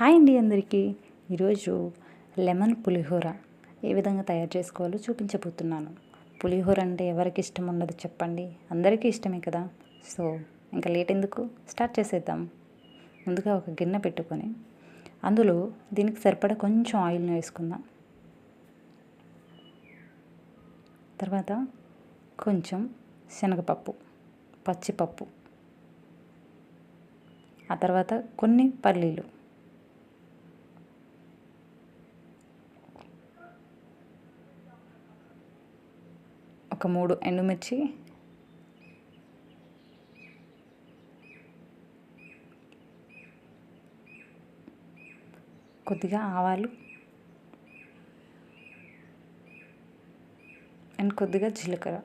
Hi అండి అందరికీ. ఈరోజు లెమన్ పులిహోర ఏ విధంగా తయారు చేసుకోవాలో చూపించబోతున్నాను. పులిహోర అంటే ఎవరికి ఇష్టం ఉండదు చెప్పండి. అందరికీ ఇష్టమే కదా. సో ఇంకా లేట్ ఎందుకు? స్టార్ట్ చేసేద్దాం. ముందుగా ఒక గిన్నె పెట్టుకొని అందులో దీనికి సరిపడా కొంచెం ఆయిల్ని వేసుకుందాం. తర్వాత కొంచెం శనగపప్పు పచ్చిపప్పు ఆ తర్వాత కొన్ని పల్లీలు. ఒక మూడు ఎండుమిర్చి. కొద్దిగా ఆవాలు. అండ్ కొద్దిగా జీలకర్ర.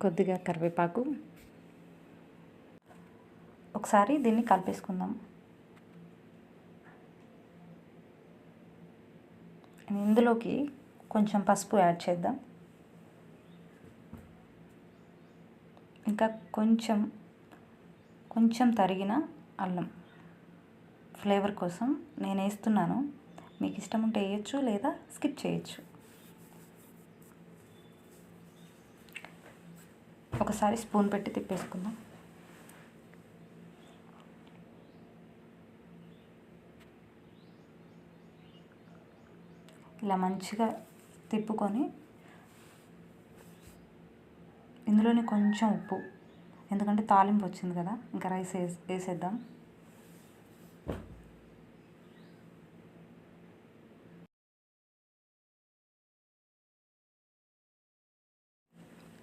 కొద్దిగా కరివేపాకు. ఒకసారి దీన్ని కలిపేసుకుందాం. ఇందులోకి కొంచెం పసుపు యాడ్ చేద్దాం. ఇంకా కొంచెం కొంచెం తరిగిన అల్లం ఫ్లేవర్ కోసం నేను వేస్తున్నాను. మీకు ఇష్టం ఉంటే వేయచ్చు లేదా స్కిప్ చేయొచ్చు. ఒకసారి స్పూన్ పెట్టి తిప్పేసుకుందాం. ఇలా మంచిగా తిప్పుకొని ఇందులోనే కొంచెం ఉప్పు. ఎందుకంటే తాలింపు వచ్చింది కదా ఇంకా రైస్ వేసి వేసేద్దాం.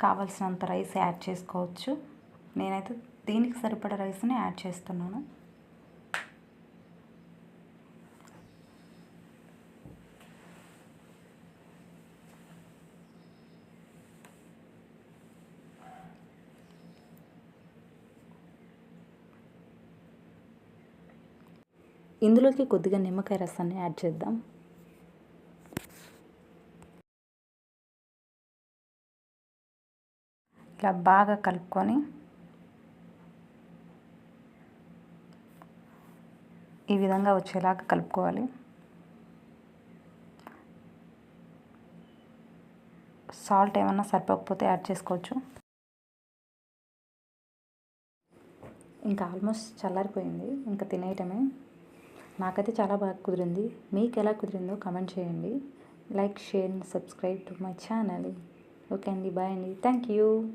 కావలసినంత రైస్ యాడ్ చేసుకోవచ్చు. నేనైతే దీనికి సరిపడా రైస్ని యాడ్ చేస్తున్నాను. ఇందులోకి కొద్దిగా నిమ్మకాయ రసాన్ని యాడ్ చేద్దాం. ఇలా బాగా కలుపుకొని ఈ విధంగా వచ్చేలాగా కలుపుకోవాలి. సాల్ట్ ఏమన్నా సరిపోకపోతే యాడ్ చేసుకోవచ్చు. ఇంకా ఆల్మోస్ట్ చల్లారిపోయింది. ఇంకా తినేయటమే. నాకైతే చాలా బాగా కుదిరింది. మీకు ఎలా కుదిరిందో కమెంట్ చేయండి. Like share subscribe to my channel. Okay అండి బాయ్ అండి. Thank you.